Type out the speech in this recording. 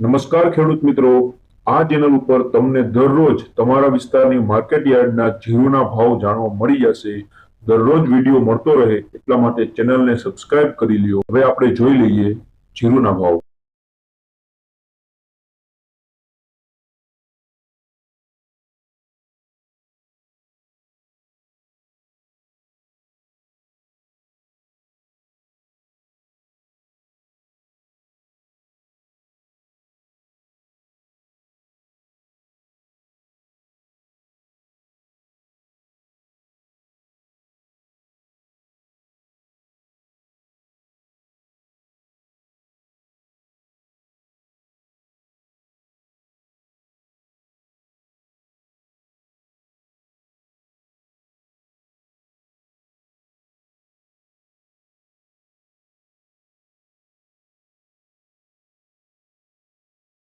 નમસ્કાર ખેડૂત મિત્રો. આ ચેનલ ઉપર તમને દરરોજ તમારા વિસ્તારની માર્કેટ યાર્ડના જીરુના ભાવ જાણવા મળી જશે. દરરોજ વીડિયો મળતો રહે એટલા માટે ચેનલને સબસ્ક્રાઇબ કરી લ્યો. હવે આપણે જોઈ લઈએ જીરુના ભાવ.